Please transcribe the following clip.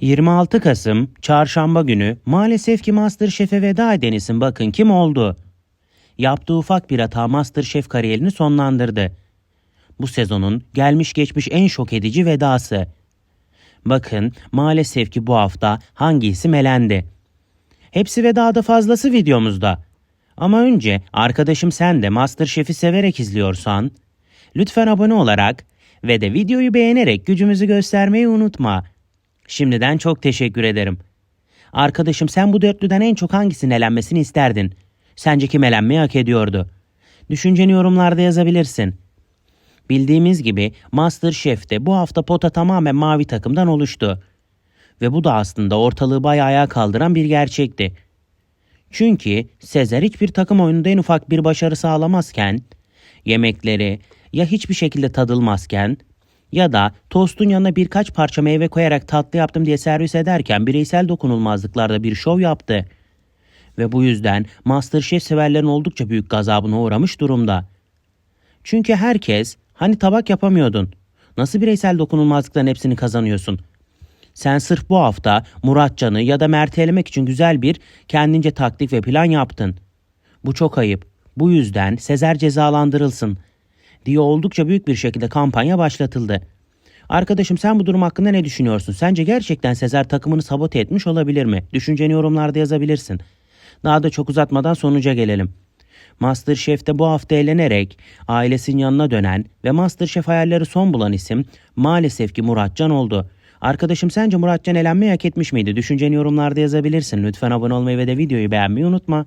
26 Kasım Çarşamba günü maalesef ki Masterchef'e veda eden isim bakın kim oldu? Yaptığı ufak bir hata Masterchef kariyerini sonlandırdı. Bu sezonun gelmiş geçmiş en şok edici vedası. Bakın maalesef ki bu hafta hangi isim elendi? Hepsi ve daha da fazlası videomuzda. Ama önce arkadaşım sen de Masterchef'i severek izliyorsan lütfen abone olarak ve de videoyu beğenerek gücümüzü göstermeyi unutma. Şimdiden çok teşekkür ederim. Arkadaşım sen bu dörtlüden en çok hangisinin elenmesini isterdin? Sence kim elenmeyi hak ediyordu? Düşünceni yorumlarda yazabilirsin. Bildiğimiz gibi Masterchef'te bu hafta pota tamamen mavi takımdan oluştu. Ve bu da aslında ortalığı bayağı ayağa kaldıran bir gerçekti. Çünkü Sezer hiçbir takım oyununda en ufak bir başarı sağlamazken, yemekleri ya hiçbir şekilde tadılmazken ya da tostun yanına birkaç parça meyve koyarak tatlı yaptım diye servis ederken bireysel dokunulmazlıklarda bir şov yaptı. Ve bu yüzden Masterchef severlerin oldukça büyük gazabına uğramış durumda. Çünkü herkes hani tabak yapamıyordun. Nasıl bireysel dokunulmazlıkların hepsini kazanıyorsun? Sen sırf bu hafta Muratcan'ı ya da Mert'i elemek için güzel bir kendince taktik ve plan yaptın. Bu çok ayıp. Bu yüzden Sezer cezalandırılsın diye oldukça büyük bir şekilde kampanya başlatıldı. Arkadaşım sen bu durum hakkında ne düşünüyorsun? Sence gerçekten Sezer takımını sabote etmiş olabilir mi? Düşünceni yorumlarda yazabilirsin. Daha da çok uzatmadan sonuca gelelim. Masterchef'te bu hafta eğlenerek ailesinin yanına dönen ve Masterchef hayalleri son bulan isim maalesef ki Muratcan oldu. Arkadaşım sence Muratcan elenmeyi hak etmiş miydi? Düşünceni yorumlarda yazabilirsin. Lütfen abone olmayı ve de videoyu beğenmeyi unutma.